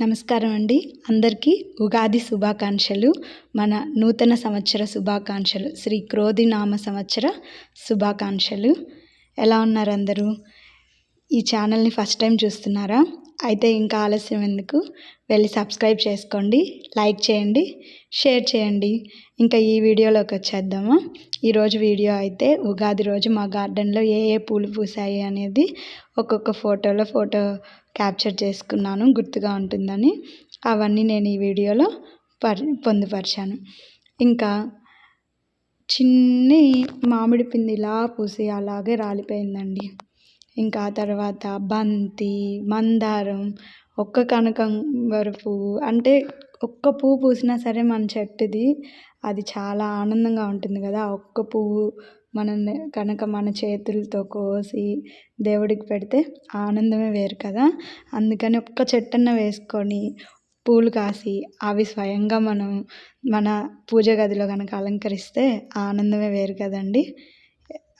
నమస్కారం అండి. అందరికీ ఉగాది శుభాకాంక్షలు. మన నూతన సంవత్సర శుభాకాంక్షలు. శ్రీ క్రోధి నామ సంవత్సర శుభాకాంక్షలు. ఎలా ఉన్నారు అందరూ? ఈ ఛానల్ని ఫస్ట్ టైం చూస్తున్నారా? అయితే ఇంకా ఆలస్యం ఎందుకు? వెళ్ళి సబ్స్క్రైబ్ చేసుకోండి. లైక్ చేయండి. షేర్ చేయండి. ఇంకా ఈ వీడియోలోకి వచ్చేద్దామా? ఈరోజు వీడియో అయితే ఉగాది రోజు మా గార్డెన్లో ఏ ఏ పూలు పూసాయి అనేది ఒక్కొక్క ఫోటోలో ఫోటో క్యాప్చర్ చేసుకున్నాను గుర్తుగా ఉంటుందని. అవన్నీ నేను ఈ వీడియోలో పర్ పొందుపరిచాను. ఇంకా చిన్ని మామిడి పిండి ఇలా పూసి అలాగే రాలిపోయిందండి. ఇంకా తర్వాత బంతి మందారం ఒక్క కనకాంబర పువ్వు అంటే ఒక్క పువ్వు పూసినా సరే మన చెట్టుది అది చాలా ఆనందంగా ఉంటుంది కదా. ఒక్క పువ్వు మనం కనుక మన చేతులతో కోసి దేవుడికి పెడితే ఆనందమే వేరు కదా. అందుకని ఒక్క చెట్టన్న వేసుకొని పూలు కాసి అవి స్వయంగా మనం మన పూజ గదిలో కనుక అలంకరిస్తే ఆనందమే వేరు కదండి.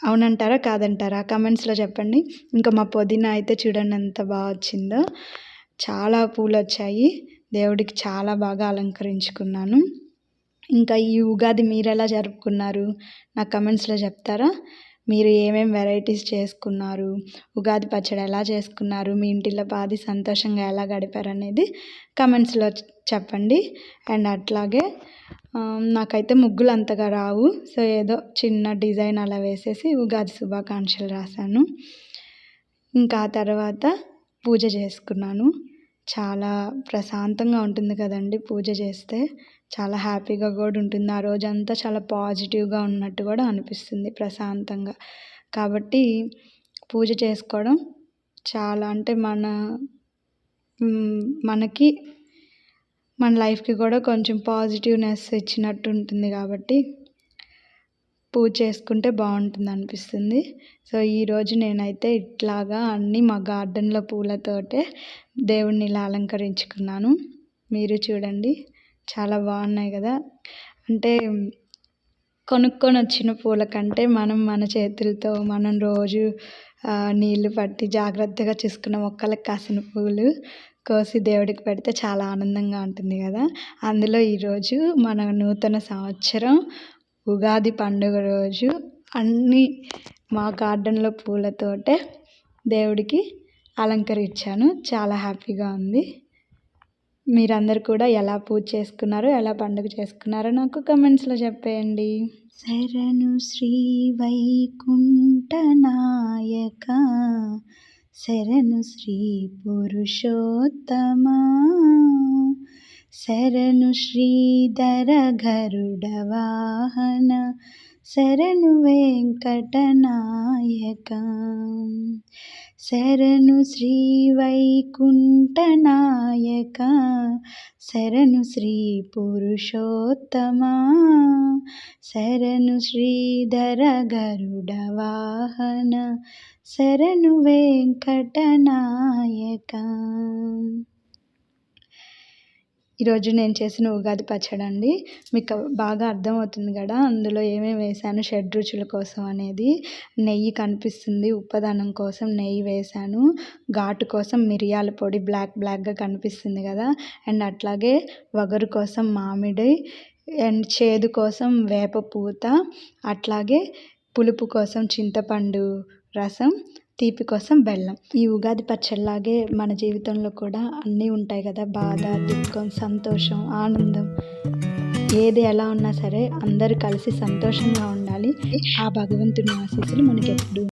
అవునంటారా? కాదంటారా? కమెంట్స్లో చెప్పండి. ఇంకా మా పుదీనా అయితే చూడండి ఎంత బాగా వచ్చిందో. చాలా పూలు వచ్చాయి. దేవుడికి చాలా బాగా అలంకరించుకున్నాను. ఇంకా ఈ ఉగాది మీరు ఎలా జరుపుకున్నారు? నాకు కమెంట్స్లో చెప్తారా? మీరు ఏమేమి వెరైటీస్ చేసుకున్నారు? ఉగాది పచ్చడి ఎలా చేసుకున్నారు? మీ ఇంటిలో పాది సంతోషంగా ఎలా గడిపారు అనేది కమెంట్స్లో చెప్పండి. అండ్ అట్లాగే నాకైతే ముగ్గులు అంతగా రావు. సో ఏదో చిన్న డిజైన్ అలా వేసేసి ఉగాది శుభాకాంక్షలు రాశాను. ఇంకా ఆ తర్వాత పూజ చేసుకున్నాను. చాలా ప్రశాంతంగా ఉంటుంది కదండి పూజ చేస్తే. చాలా హ్యాపీగా కూడా ఉంటుంది. ఆ రోజంతా చాలా పాజిటివ్గా ఉన్నట్టు కూడా అనిపిస్తుంది ప్రశాంతంగా. కాబట్టి పూజ చేసుకోవడం చాలా అంటే మన మనకి మన లైఫ్కి కూడా కొంచెం పాజిటివ్నెస్ ఇచ్చినట్టు ఉంటుంది కాబట్టి పూజ చేసుకుంటే బాగుంటుంది అనిపిస్తుంది. సో ఈరోజు నేనైతే ఇట్లాగా అన్నీ మా గార్డెన్లో పూలతోటే దేవుణ్ణి ఇలా అలంకరించుకున్నాను. మీరు చూడండి. చాలా బాగున్నాయి కదా. అంటే కొనుక్కొని వచ్చిన పూల కంటే మనం మన చేతులతో మనం రోజు నీళ్ళు పట్టి జాగ్రత్తగా చూసుకున్న మొక్కలకు కాసిన పూలు కోసి దేవుడికి పెడితే చాలా ఆనందంగా ఉంటుంది కదా. అందులో ఈరోజు మన నూతన సంవత్సరం ఉగాది పండుగ రోజు అన్నీ మా గార్డెన్లో పూలతోటే దేవుడికి అలంకరించాను. చాలా హ్యాపీగా ఉంది. మీరందరు కూడా ఎలా పూజ చేసుకున్నారో ఎలా పండుగ చేసుకున్నారో నాకు కమెంట్స్లో చెప్పేయండి. శరణు శ్రీ వైకుంఠ నాయక శరణు శ్రీ పురుషోత్తమ శరణు శ్రీధర గరుడ వాహన శరణు వెంకటనాయక. శరణు శ్రీ వైకుంఠనాయక. శరణు శ్రీ పురుషోత్తమ. శరణు శ్రీధర గరుడ వాహన. శరణు వెంకటనాయక. ఈరోజు నేను చేసిన ఉగాది పచ్చడి అండి. మీకు బాగా అర్థమవుతుంది కదా అందులో ఏమేమి వేసాను షడ్ రుచుల కోసం అనేది. నెయ్యి కనిపిస్తుంది ఉప్పదనం కోసం నెయ్యి వేసాను ఘాటు కోసం మిరియాల పొడి బ్లాక్ బ్లాక్గా కనిపిస్తుంది కదా అండ్ అట్లాగే వగరు కోసం మామిడి అండ్ చేదు కోసం వేప పూత అట్లాగే పులుపు కోసం చింతపండు రసం తీపి కోసం బెల్లం. ఈ ఉగాది పచ్చడిలాగే మన జీవితంలో కూడా అన్నీ ఉంటాయి కదా. బాధ దుఃఖం సంతోషం ఆనందం. ఏది ఎలా ఉన్నా సరే అందరూ కలిసి సంతోషంగా ఉండాలి. ఆ భగవంతుని ఆశీస్సులు మనకి ఎప్పుడు